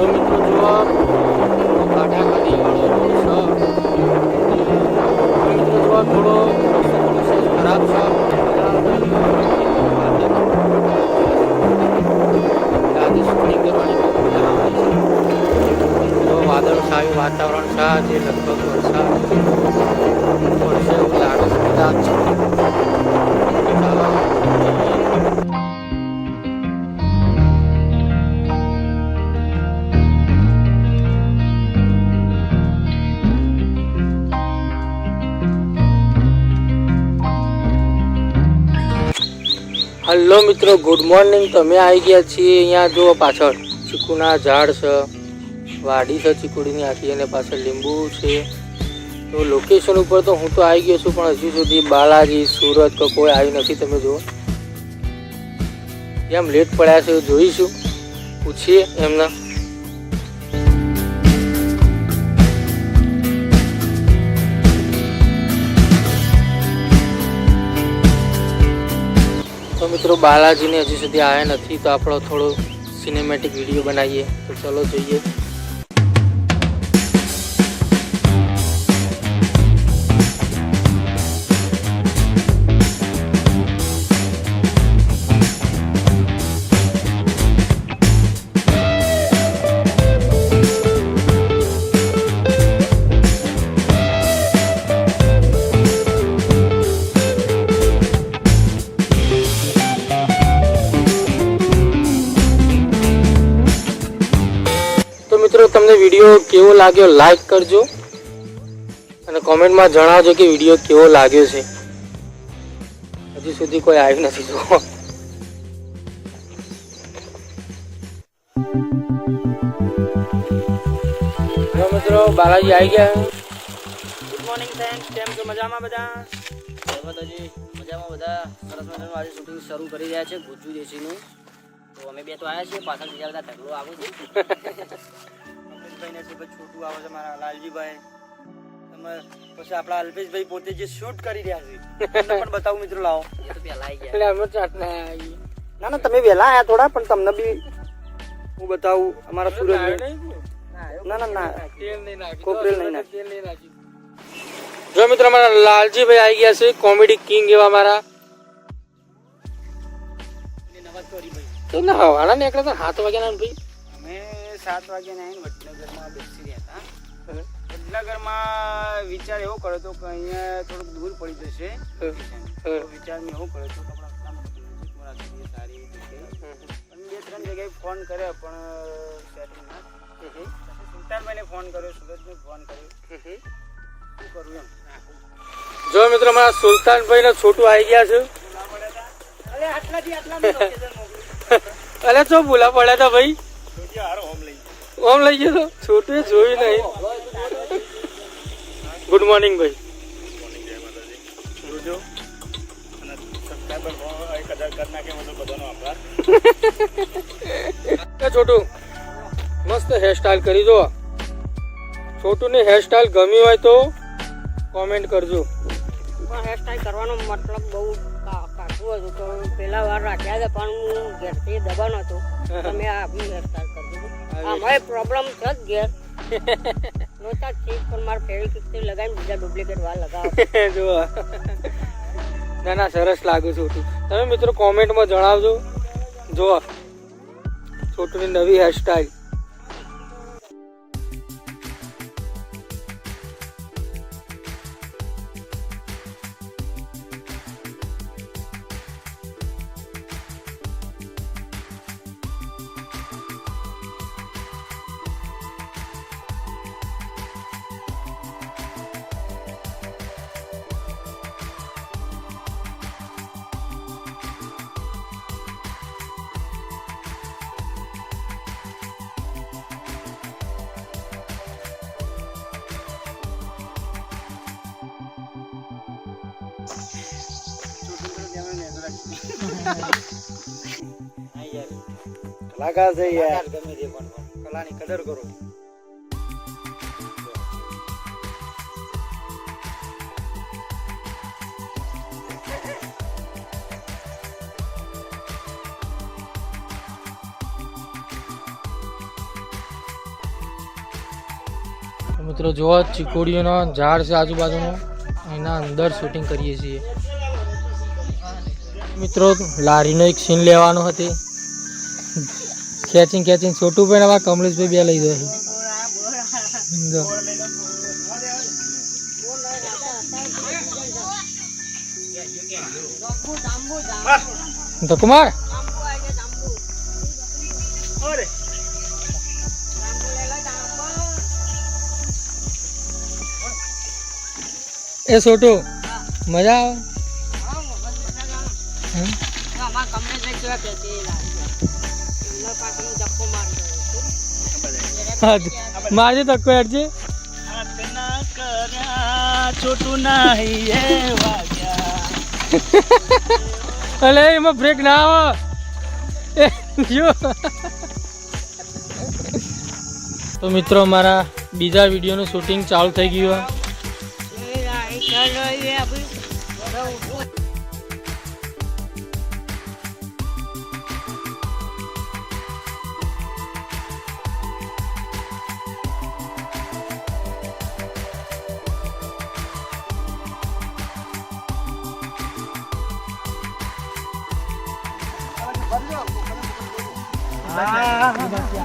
તો મિત્રો જુઓ ખાડા વાળો છે મિત્રો જુઓ થોડો ખરાબ છે વાદળ છાયું વાતાવરણ છે જે લગભગ વરસાદ હલો મિત્રો ગુડ મોર્નિંગ તમે આવી ગયા છીએ અહીંયા જુઓ પાછળ. ચીકુના ઝાડ છે, વાડી છે ચીકુડીની આખી અને પાછળ લીંબુ છે. તો લોકેશન ઉપર તો હું તો આવી ગયો છું, પણ હજુ સુધી બાલાજી, સુરત તો કોઈ આવી નથી, તમે જુઓ. કેમ લેટ પડ્યા છે, જોઈશું. પૂછીએ એમના. મિત્રો બાલાજીને હજુ સુધી આવ્યા નથી, તો આપણો થોડો સિનેમેટિક વીડિયો બનાવીએ. તો ચલો જોઈએ. વીડિયો કેવો લાગ્યો લાઈક કરજો. અને કોમેન્ટમાં જણાવજો કે વીડિયો કેવો લાગ્યો છે. હજી સુધી કોઈ આવ્યું નથી જો જો મિત્રો બાલાજી આવી ગયા ગુડ મોર્નિંગ ફ્રેન્ડ્સ કેમ છો? મજામાં બધા? માતાજી મજામાં બધા. સરસ મજાનું આજે શૂટિંગ શરૂ કરી રહ્યા છે ગુજ્જુ દેશીનું તો અમે બે તો આવ્યા છીએ. પાછળ બીજા બધા ઢગલો આવું છે. અલ્પેશભાઈ ને છે છોટું આવે છે મારા લાલજીભાઈ. પછી આપણા અલ્પેશભાઈ પોતે જે શૂટ કરી રહ્યા છે પણ બતાવું મિત્રો લાવો. એ તો પહેલા આવી એટલે અમે ચાટને ના ના તમે વહેલા આયા થોડા પણ તમને બી હું બતાવું અમારા સુરજ ના ના ના તેલ કોપરેલ નહીં નાખ્યું. જો મિત્રો અમારા લાલજીભાઈ આવી ગયા છે કોમેડી કિંગ એવા મારા તો ના હવાના નીકળે તો હાથ વાગ્યા ના ભાઈ. અમે સાત વાગ્યાને આવીને વડનગરમાં બેસી રહ્યા હતા. વડનગરમાં વિચાર એવો કર્યો હતો કે અહીંયા થોડુંક દૂર પડી જશે. વિચાર મેં એવો કર્યો હતો કે આપણે નજીકમાં સારી રીતે. અને બે ત્રણ જગ્યાએ ફોન કર્યો પણ સેટિંગ ના. સુલતાનભાઈને ફોન કર્યો સુરજને ફોન કર્યો. શું કરું એમ? જો મિત્રો મારા સુલતાનભાઈ ને છોટું આવી ગયા છે. અરે આટલાથી મોકલું. ભૂલા પડ્યા હતા ભાઈ? ઓમ લઈ ગયો તો. છોટું જોયું નહીં. ગુડ મોર્નિંગ ભાઈ. છોટું મસ્ત હેરસ્ટાઈલ કરી દો. છોટું ની હેરસ્ટાઈલ ગમી હોય તો કોમેન્ટ કરજો. પણ હેરસ્ટાઈલ કરવાનો મતલબ બહુ કા- હતું તો પેલા વાર રાખ્યા હતા પણ હું ઘેરથી દબાણ હતો. તમે આ આપણી હેરસ્ટાઈલ કરી દીધું. અમારે પ્રોબ્લેમ છે જ ઘેર. નહોતા ચીજ ઠીક પણ મારે ફેરી કિકથી લગાવીને બીજા ડુપ્લિકેટ વાર લગાવો. જુઓ. ના ના સરસ લાગે છોટું તમે મિત્રો કોમેન્ટમાં જણાવજો. જો છોટુની નવી હેરસ્ટાઈલ મિત્રો જોવા ચીકોડીઓના ઝાડ છે આજુબાજુનું. એના અંદર શૂટિંગ કરીએ છીએ. મિત્રો, લારીનો એક સીન લેવાનો હતી. ખેંચીને ખેંચીને છોટું પણ આવા કમલેશભાઈ બે લઈ જાય. કુમાર. એ છોટું, મજા આવે? ધક્કો મારજે તક્કો હેડજે. છોટું નહીં અલે, એમાં બ્રેક ના આવે. જો. તો મિત્રો, મારા બીજા વિડીયોનું શૂટિંગ ચાલુ થઈ ગયું મણિયારો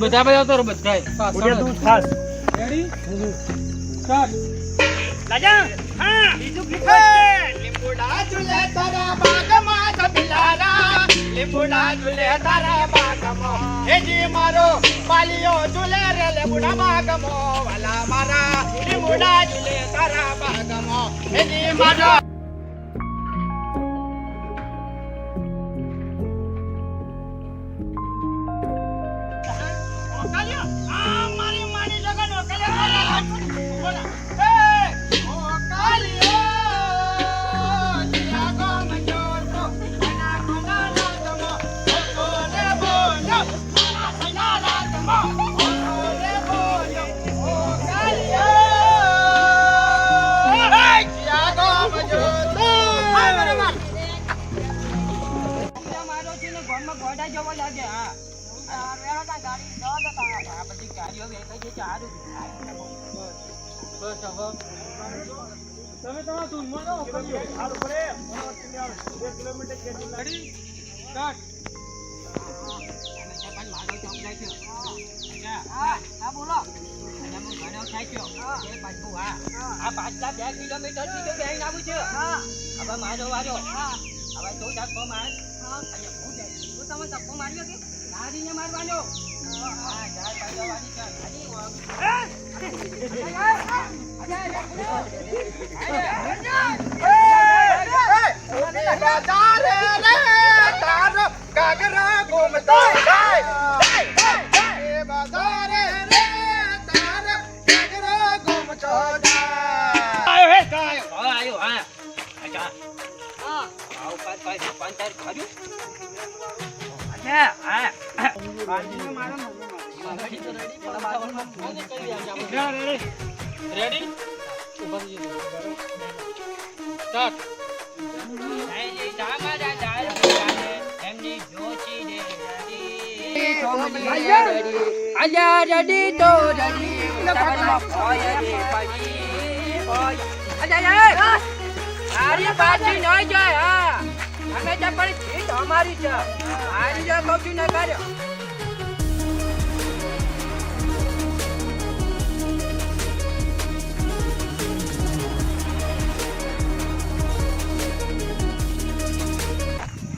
બધા બધા તો બધા ખાસ રેડી સ્ટાર્ટ લાજા હા. બીજું ગીત લીંબુડા ઝૂલે તારા બાગમાં તબિલારા લીંબુડા ઝૂલે તારા બાગમાં. હેજી મારો પાલિયો ઝૂલે રે લીંબુડા બાગમાં. વાલા મારા લીંબુડા ઝૂલે તારા બાગમાં. હેજી મારો મારી ઘરમાં ગોડા જેવો લાગે હા. આ ગાડી જવા દેતા આ બધી ગાડીઓ વેચાઈ છે સારું બસ હવે. તમે તમારા ધૂનમાં જાઓ સારું પડે બે કિલોમીટર રેડી? સ્ટાર્ટ. હા હા બોલો. આ પાછલા બે કિલોમીટરથી તો બેહીને આવું છે. હા. હવે મારો વારો. હા. હવે તું માર હા અને હું જાય તમે ધક્કો માર્યો કે ગાડીને મારવાનો હા રેડી. અલ્યા રડી તો જાય અમે તો પણ જીત અમારી છે મારી જો. કહું છું ને કર્યો.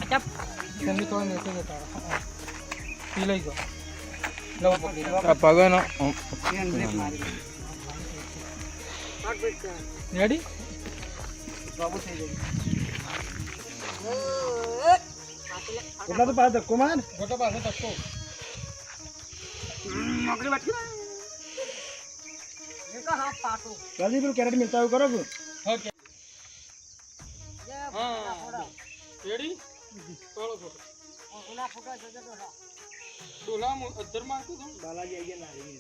અચ્છા મમ્મી થોડો મેસેજ હતા લઈ જાઓ પગનો કરે. રેડી બાબુ થઈ જાય એટલા તો પાછો ધક્કો માર? ગોટો પાસે ધક્કો. નોકરી બાટકી ના હાથ પાટું. જલ્દી પેલું કેરેટ મિલતા એવું કરો ઓકે. હા. રેડી? ચાલો ફોટો ઓલા ફોટા જજો તો હા. ડોલા અધર મારતો તો. બાલાજી આવી ગયા નારી